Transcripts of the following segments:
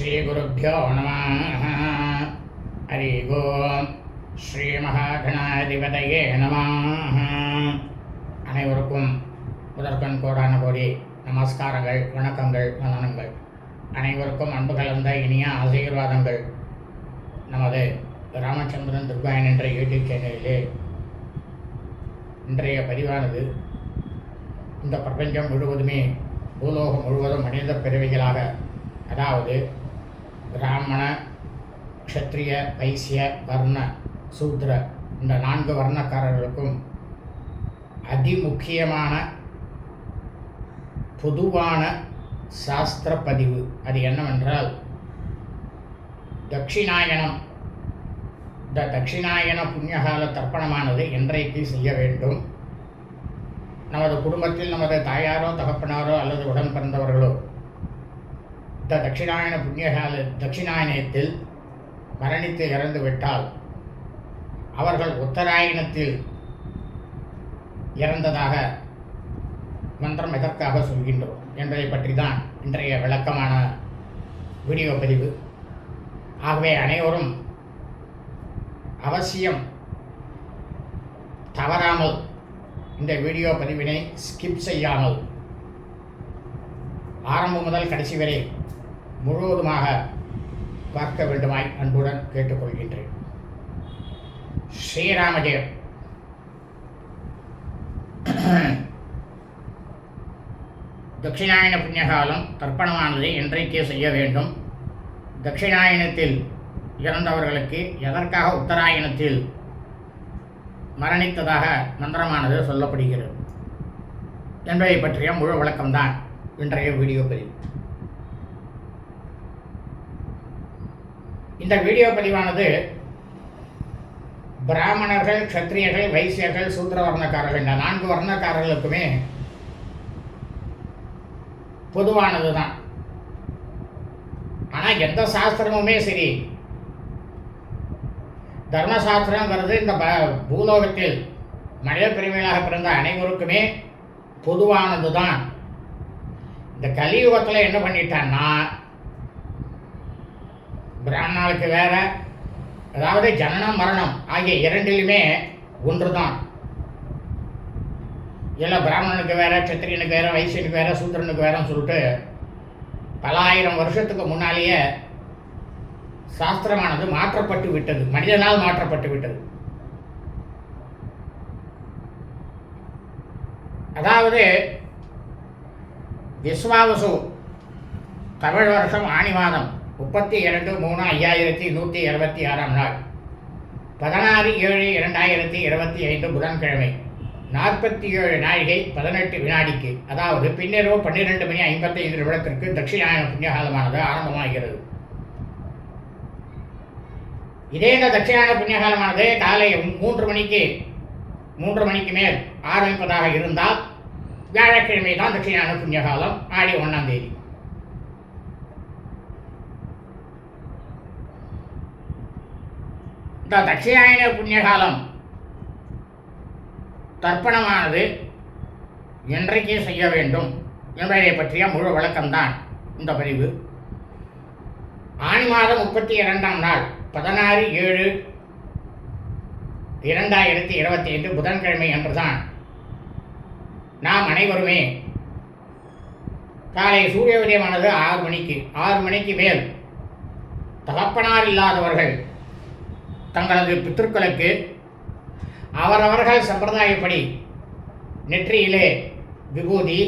ஸ்ரீகுருப்போ நம. ஹரி ஓம். ஸ்ரீமகாகணாதிபதையே நம. அனைவருக்கும் முதற்கண் கோடான கோடி நமஸ்காரங்கள் வணக்கங்கள் வந்தனங்கள். அனைவருக்கும் அன்பு கலந்த இனிய ஆசீர்வாதங்கள். நமது ராமச்சந்திரன் துர்காயன் என்ற யூடியூப் சேனலிலே இன்றைய பதிவானது இந்த பிரபஞ்சம் முழுவதுமே பூலோகம் முழுவதும் மனித பிறவிகளாக அதாவது பிராமண க்ஷத்ரிய வைசிய வர்ண சூத்ர இந்த நான்கு வர்ணக்காரர்களுக்கும் அதிமுக்கியமான பொதுவான சாஸ்திர பதிவு அது என்னவென்றால் தட்சிணாயனம். இந்த தட்சிணாயன புண்ணியகால தர்ப்பணமானது என்றைக்கு செய்ய வேண்டும்? நமது குடும்பத்தில் நமது தாயாரோ தகப்பனாரோ அல்லது உடன் பிறந்தவர்களோ இந்த தட்சிணாயன புண்ணியகால தட்சிணாயனத்தில் மரணித்து இறந்து விட்டால் அவர்கள் உத்தராயணத்தில் இறந்ததாக மந்திரம் எதற்காக சொல்கின்றோம் என்பதை பற்றி தான் இன்றைய விளக்கமான வீடியோ பதிவு. ஆகவே அனைவரும் அவசியம் தவறாமல் இந்த வீடியோ பதிவினை ஸ்கிப் செய்யாமல் ஆரம்பம் முதல் கடைசி வரை முழுவதுமாக பார்க்க வேண்டுமாய் அன்புடன் கேட்டுக்கொள்கின்றேன். ஸ்ரீராமஜெயம். தட்சிணாயன புண்ணியகாலம் தர்ப்பணமானது என்றைக்கே செய்ய வேண்டும். தட்சிணாயனத்தில் இறந்தவர்களுக்கு எதற்காக உத்தராயணத்தில் மரணித்ததாக மந்திரமானது சொல்லப்படுகிறது. என்பதை பற்றிய முழு விளக்கம்தான் இன்றைய வீடியோ பதிவு இந்த வீடியோ பதிவானது பிராமணர்கள் க்ஷத்ரியர்கள் வைசியர்கள் சூத்திர வர்ணக்காரர்கள் இந்த நான்கு வர்ணக்காரர்களுக்குமே பொதுவானது தான் ஆனால் எந்த சாஸ்திரமுமே சரி. தர்மசாஸ்திரங்கிறது இந்த ப பூலோகத்தில் மனித பிரிவுகளாக பிறந்த அனைவருக்குமே பொதுவானது தான் இந்த கலியுகத்தில் என்ன பண்ணிட்டான்னா பிராமணாளுக்கு வேற. அதாவது ஜனனம் மரணம் ஆகிய இரண்டிலுமே ஒன்று தான் இல்லை பிராமணனுக்கு வேற சத்திரியனுக்கு வேற வைசியனுக்கு வேற சூத்திரனுக்கு வேறன்னு சொல்லிட்டு பல ஆயிரம் வருஷத்துக்கு முன்னாலேயே சாஸ்திரமானது மாற்றப்பட்டு விட்டது. மனிதனால் மாற்றப்பட்டு விட்டது. அதாவது விஸ்வாவசு தமிழ் வருஷம் ஆணி மாதம் முப்பத்தி இரண்டு மூணு ஐயாயிரத்தி நூற்றி இருபத்தி ஆறாம் நாள். பதினாறு ஏழு இரண்டாயிரத்தி இருபத்தி ஐந்து புதன்கிழமை. நாற்பத்தி ஏழு நாழிகை பதினெட்டு வினாடிக்கு அதாவது பின்னிரவு பன்னிரெண்டு மணி ஐம்பத்தைந்து நிமிடத்திற்கு தட்சிணாயன புண்ணியகாலமானது ஆரம்பமாகிறது. இதே இந்த தட்சிணாயன புண்ணியகாலமானது காலை மூன்று மணிக்கு மூன்று மணிக்கு மேல் ஆரம்பிப்பதாக இருந்தால் வியாழக்கிழமை தான் தட்சிணாயன புண்ணியகாலம் ஆடி ஒன்றாம் தேதி. இந்த தட்சிணாயன புண்ணியகாலம். தர்ப்பணமானது என்றைக்கே செய்ய வேண்டும் என்பதை பற்றிய முழு விளக்கம்தான் இந்த பதிவு. ஆணி மாதம் முப்பத்தி இரண்டாம் நாள் பதினாறு ஏழு இரண்டாயிரத்தி இருபத்தி ஐந்து புதன்கிழமை அன்றுதான் நாம் அனைவருமே காலை சூரிய உதயமானது ஆறு மணிக்கு ஆறு மணிக்கு மேல் தகப்பனார் இல்லாதவர்கள் தங்களது பித்திருக்களுக்கு அவரவர்கள் சம்பிரதாயப்படி நெற்றியிலே விபூதி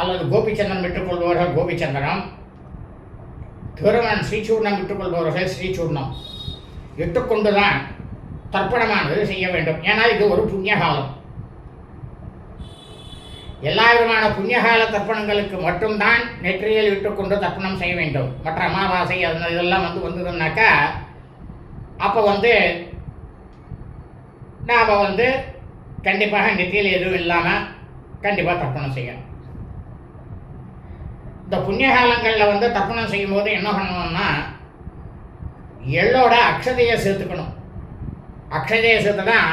அல்லது கோபிச்சந்திரன் விட்டுக்கொள்பவர்கள் கோபிச்சந்திரம் திருமணன் ஸ்ரீசூர்ணம் விட்டுக்கொள்பவர்கள் ஸ்ரீசூர்ணம். இட்டுக்கொண்டுதான் தர்ப்பணமானது செய்ய வேண்டும். ஏன்னா இது ஒரு புண்ணியகாலம். எல்லா விதமான புண்ணியகால தர்ப்பணங்களுக்கு மட்டும்தான் நெற்றியில் விட்டுக்கொண்டு தர்ப்பணம் செய்ய வேண்டும். மற்ற அமாவாசை அந்த இதெல்லாம் வந்து வந்ததுன்னாக்கா அப்போ வந்து நாம் வந்து கண்டிப்பாக நெத்தியில் எதுவும் இல்லாமல் கண்டிப்பாக தர்ப்பணம் செய்யணும். இந்த புண்ணிய காலங்களில் வந்து தர்ப்பணம் செய்யும்போது என்ன பண்ணணும்னா எள்ளோட அக்ஷதையை சேர்த்துக்கணும். அக்ஷதையை சேர்த்து தான்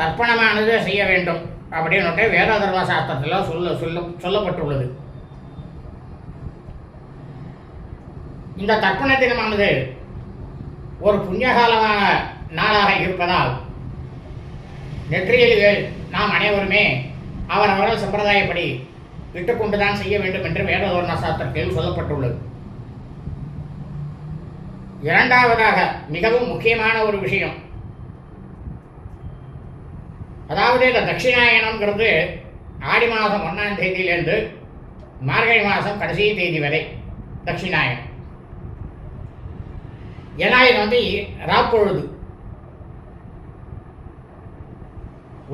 தர்ப்பணமானது செய்ய வேண்டும் அப்படின்னுட்டு வேதாதர்வா சாஸ்திரத்தில் சொல்ல சொல்ல சொல்லப்பட்டுள்ளது. இந்த தர்ப்பண தினமானது ஒரு புண்ணியகாலமான நாளாக இருப்பதால் நெற்றியில் நாம் அனைவருமே அவரவர்கள் சம்பிரதாயப்படி விட்டுக்கொண்டுதான் செய்ய வேண்டும் என்று வேதவர்ண சாஸ்திரத்தில் சொல்லப்பட்டுள்ளது. இரண்டாவதாக மிகவும் முக்கியமான ஒரு விஷயம். அதாவது இந்த தட்சிணாயனம்ங்கிறது ஆடி மாதம் ஒன்றாம் தேதியிலேருந்து மார்கழி மாதம் கடைசி தேதி வரை தட்சிணாயனம். ஏன்னா இது வந்து ராப்பொழுது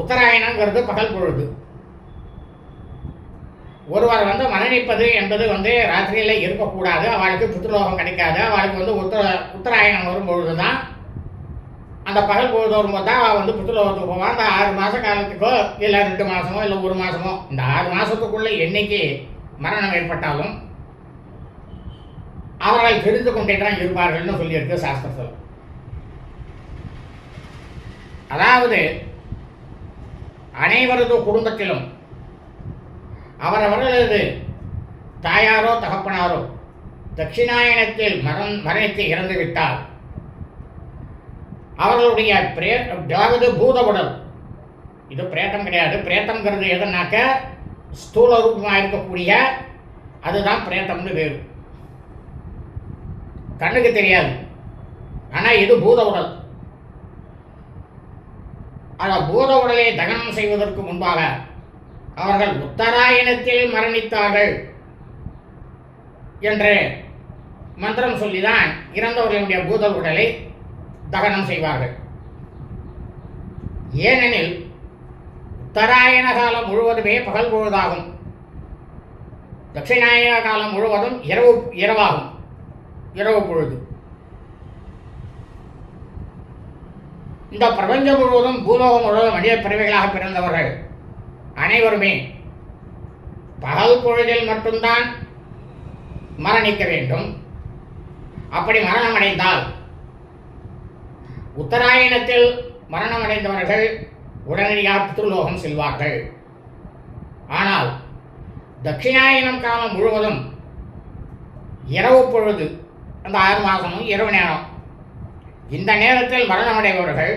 உத்தராயணங்கிறது பகல் பொழுது. ஒருவர் வந்து மரணிப்பது என்பது வந்து ராத்திரியில் இருக்கக்கூடாது. அவளுக்கு புத்திரலோகம் கிடைக்காது. அவளுக்கு வந்து உத்தர உத்தராயணம் வரும்பொழுது தான் அந்த பகல் பொழுது வரும்போது தான் அவள் வந்து புத்திரலோகத்துக்கு போவான் அந்த ஆறு மாத காலத்துக்கோ இல்லை ரெண்டு மாதமோ இல்லை ஒரு மாதமோ இந்த ஆறு மாதத்துக்குள்ளே என்னைக்கு மரணம் ஏற்பட்டாலும் அவர்கள் தெரிந்து கொண்டே தான் இருப்பார்கள்னு சொல்லியிருக்கு சாஸ்திரத்தில். அதாவது அனைவரது குடும்பத்திலும் அவரவர்களது தாயாரோ தகப்பனாரோ தட்சிணாயனத்தில் மரம் மரணித்து இறந்து விட்டால் அவர்களுடைய பிரே அதாவது பூத உடல் இது பிரேத்தம் கிடையாது. பிரேத்தம்ங்கிறது எதுனாக்க ஸ்தூல ரூபமாக இருக்கக்கூடிய அதுதான் பிரேத்தம்னு வேறு கண்ணுக்கு தெரியாது. ஆனால் இது பூத உடல். அந்த பூத உடலை தகனம் செய்வதற்கு முன்பாக அவர்கள் உத்தராயணத்தில் மரணித்தார்கள் என்று மந்திரம் சொல்லிதான் இறந்தவர்களுடைய பூத உடலை தகனம் செய்வார்கள். ஏனெனில் உத்தராயண காலம் முழுவதுமே பகல் பொழுதாகும். தட்சிணாயன காலம் முழுவதும் இரவு இரவாகும். இரவு பொழுது. இந்த பிரபஞ்சம் முழுவதும் பூலோகம் முழுவதும் மனித பிறவைகளாக பிறந்தவர்கள் அனைவருமே பகல் பொழுதில் மட்டும்தான் மரணிக்க வேண்டும். அப்படி மரணம் அடைந்தால் உத்தராயணத்தில் மரணம் அடைந்தவர்கள் உடனடியாக பித்ருலோகம் செல்வார்கள். ஆனால் தட்சிணாயனம் காலம் முழுவதும் இரவு பொழுது அந்த ஆறு மாதமும் இரவு நேரம். இந்த நேரத்தில் மரணமடைபவர்கள்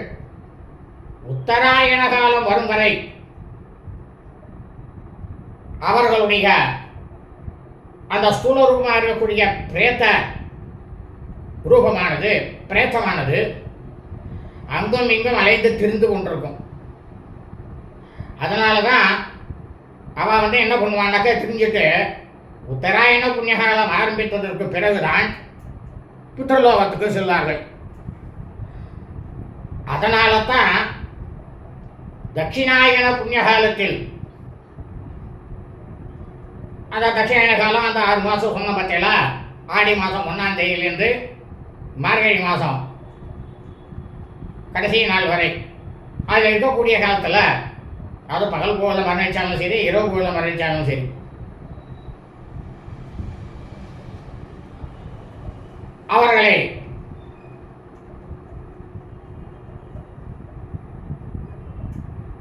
உத்தராயண காலம் வரும் வரை அவர்களுடைய அந்த ஸ்தூல ரூபமாக இருக்கக்கூடிய பிரேத்த ரூபமானது பிரேத்தமானது அங்கும் இங்கும் அலைந்து திரிந்து கொண்டிருக்கும். அதனால தான் அவள் வந்து என்ன பண்ணுவான்னாக்கா திரிஞ்சுட்டு உத்தராயண புண்ணியகாலம் ஆரம்பித்ததற்கு பிறகுதான் புத்திரலோகத்துக்கு செல்வார்கள். அதனால தான் தட்சிணாயன புண்ணியகாலத்தில் அந்த தட்சிணாயன காலம் அந்த ஆறு மாதம் சொன்ன பார்த்தீங்களா ஆடி மாதம் ஒன்றாம் தேதியிலிருந்து மார்கழி மாதம் கடைசி நாள் வரை. அதில் இருக்கக்கூடிய காலத்தில் அது பகல் போல மரணித்தாலும் சரி இரவு போல மரணித்தாலும் சரி அவர்களை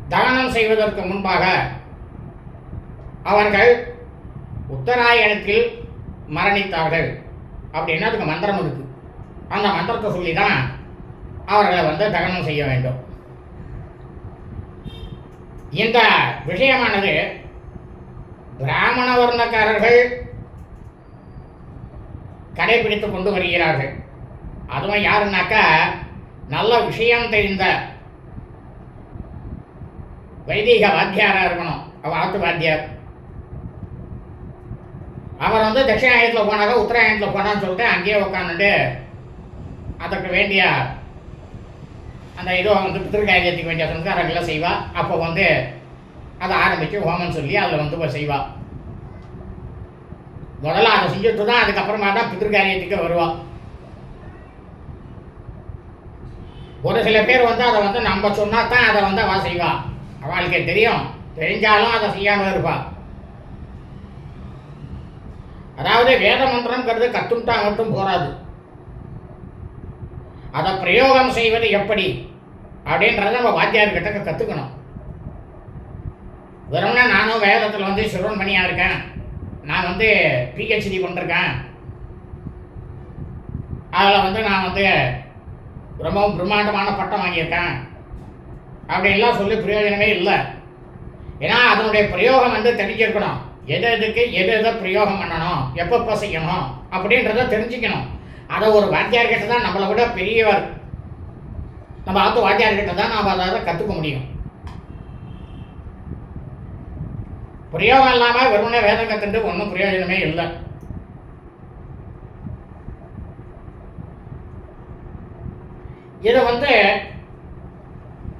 தகனம் செய்வதற்கு முன்பாக அவர்கள் உத்தராயணத்தில் மரணித்தார்கள். அப்படின்னு அதுக்கு மந்திரம் இருக்கு. அந்த மந்திரத்தை சொல்லி தான் அவர்களை வந்து தகனம் செய்ய வேண்டும். இந்த விஷயமானது பிராமண வர்ணக்காரர்கள் கடைபிடித்து கொண்டு வருகிறார்கள். அதுவும் யாருன்னாக்கா நல்ல விஷயம் தெரிந்த வைதிக வாத்தியாராக இருக்கணும். வாத்து வாத்தியார். அவர் வந்து தட்சிணாயத்தில் போனாக்க உத்தராயணத்தில் போனான்னு சொல்லிட்டு அங்கேயே உட்காந்துட்டு அதற்கு வேண்டிய அந்த இதோ வந்து பித்திருக்காரியத்துக்கு வேண்டிய சம்ஸ்காரங்களை செய்வா. அப்போ வந்து அதை ஆரம்பித்து ஹோமம் சொல்லி அதில் வந்து செய்வாள் முதல்ல அதை செஞ்சுட்டு தான் அதுக்கப்புறமா தான் பித்திருக்காரியத்துக்கு வருவோம் ஒரு சில பேர் வந்து அதை வந்து நம்ம சொன்னா தான் அதை வந்து அவள் செய்வாள் அவளுக்கு தெரியும். தெரிஞ்சாலும் அதை செய்யாமல் இருப்பா. அதாவது வேத மந்திரம்ங்கிறது கத்துட்டா மட்டும் போராது அதை பிரயோகம் செய்வது எப்படி? அப்படின்றத நம்ம வாத்தியார்கிட்ட கற்றுக்கணும் வெறும்னா நானும் வேதத்தில் வந்து சிறுவன்மணியாக இருக்கேன். நான் வந்து பிஹெச்டி பண்ணிருக்கேன். அதில் வந்து நான் வந்து ரொம்பவும் பிரம்மாண்டமான பட்டம் வாங்கியிருக்கேன். அப்படின்லாம் சொல்லி பிரயோஜனமே இல்லை. ஏன்னா அதனுடைய பிரயோகம் வந்து தெரிஞ்சிருக்கணும். எது எதுக்கு எது எதை பிரயோகம் பண்ணணும் எப்பப்போ செய்யணும் அப்படின்றத தெரிஞ்சுக்கணும். அதை ஒரு வாத்தியார்கிட்ட தான் நம்மளை விட பெரியவர். நம்ம ஆத்து வாத்தியார்கிட்ட தான் நாம் அதை கற்றுக்க முடியும். பிரயோகம் இல்லாமல் வெறுமனே வேதம் கற்றுட்டு ஒன்றும் பிரயோஜனமே இல்லை. இதை வந்து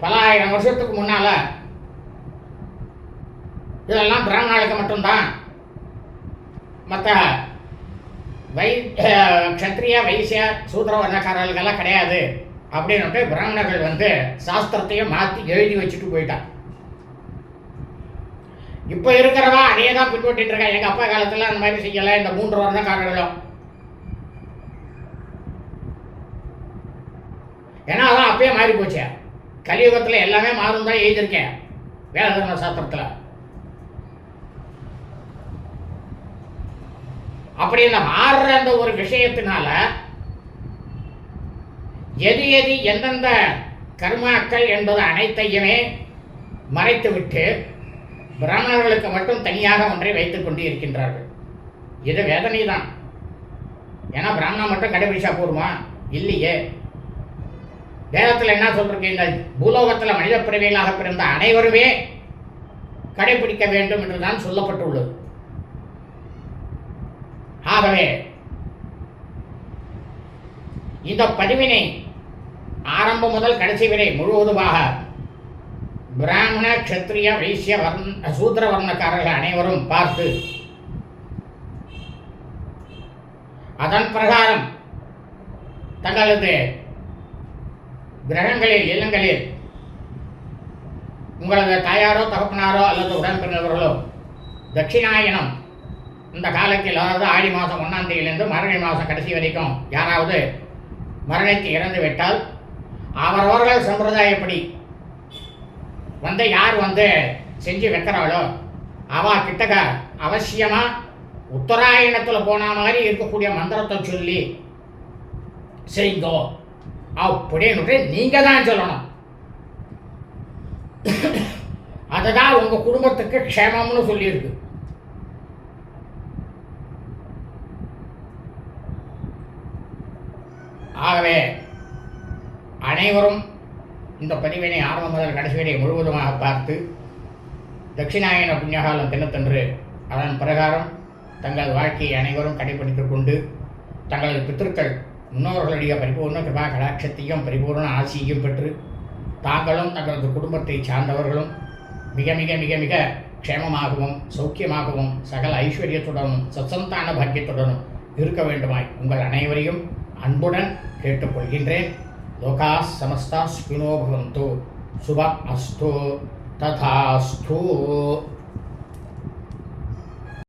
பல ஆயிரம் வருஷத்துக்கு முன்னால இதெல்லாம் பிராமணர்களுக்கு மட்டும்தான். மற்ற வை க்ஷத்ரியா வைசிய சூத்திர வர்ணக்காரர்களுக்கெல்லாம் கிடையாது. அப்படின்னுட்டு பிராமணர்கள் வந்து சாஸ்திரத்தையும் மாற்றி எழுதி வச்சுட்டு போயிட்டான் இப்போ இருக்கிறவா அதே தான் பின்பற்றிட்டு இருக்கா எங்கள் அப்பா காலத்தில் அந்த மாதிரி செய்யலை. இந்த மூன்று வர்ணக்காரர்களும் ஏன்னா அதான் அப்பயே மாறி போச்சு. கலியுகத்தில் எல்லாமே மாறும் தான் எழுதியிருக்கேன். வேத சாஸ்திரத்தில். அப்படி இந்த மாறுற அந்த ஒரு விஷயத்தினால எது எது எந்தெந்த கர்மாக்கள் என்பது அனைத்தையுமே மறைத்துவிட்டு பிராமணர்களுக்கு மட்டும் தனியாக ஒன்றை வைத்துக் கொண்டு இருக்கின்றார்கள் இது வேதனை தான் ஏன்னா பிராமணன் மட்டும் கடைபிடிச்சா போருமா இல்லையே. வேதத்தில் என்ன சொல்றீங்க இந்த பூலோகத்தில் மனித பிறவிகளாக பிறந்த அனைவருமே கடைபிடிக்க வேண்டும் என்றுதான் சொல்லப்பட்டுள்ளது. ஆகவே இந்த பதிவினை ஆரம்பம் முதல் கடைசி வரை முழுவதுமாக பிராமண க்ஷத்ரிய வைசிய வர்ண சூத்திர வர்ணக்காரர்கள் அனைவரும் பார்த்து அதன் பிரகாரம் தங்களது கிரகங்களில் இல்லங்களில் உங்களது தாயாரோ தகப்பனாரோ அல்லது உடன்பிறந்தவர்களோ தட்சிணாயனம் இந்த காலத்தில் அதாவது ஆடி மாதம் ஒன்றாம் தேதியிலிருந்து மரணி மாதம் கடைசி வரைக்கும் யாராவது மரணித்து இறந்து விட்டால் அவரவர்கள் சம்பிரதாயப்படி வந்து யார் வந்து செஞ்சு வைக்கிறாளோ? அவ கிட்டக்க அவசியமாக உத்தராயணத்தில் போன மாதிரி இருக்கக்கூடிய மந்திரத்தை சொல்லி செய்தோ அப்படின்னு நீங்கள் தான் சொல்லணும். அதுதான் உங்கள் குடும்பத்துக்கு க்ஷேமம்னு சொல்லியிருக்கு. ஆகவே அனைவரும் இந்த பதிவினை ஆரம்பம் முதல் கடைசி வரை முழுவதுமாக பார்த்து தட்சிணாயன புண்ணியகாலம் தினத்தன்று அதன் பிரகாரம் தங்கள் வாழ்க்கையை அனைவரும் கடைபிடித்துக் கொண்டு தங்களது பித்திருக்கள் முன்னோர்களுடைய பரிபூர்ண கிருபா கடாட்சத்தையும் பரிபூர்ண ஆசியையும் பெற்று தாங்களும் தங்களது குடும்பத்தை சார்ந்தவர்களும் மிக மிக மிக மிக க்ஷேமமாகவும் சௌக்கியமாகவும் சகல ஐஸ்வர்யத்துடனும் சத்சந்தான பாக்கியத்துடனும் இருக்க வேண்டுமாய் உங்கள் அனைவரையும் அன்புடன் கேட்டுக்கொள்கின்றேன். లోకా సమస్త సుఖినో భవంతు. శుభ అస్థు తథాస్థు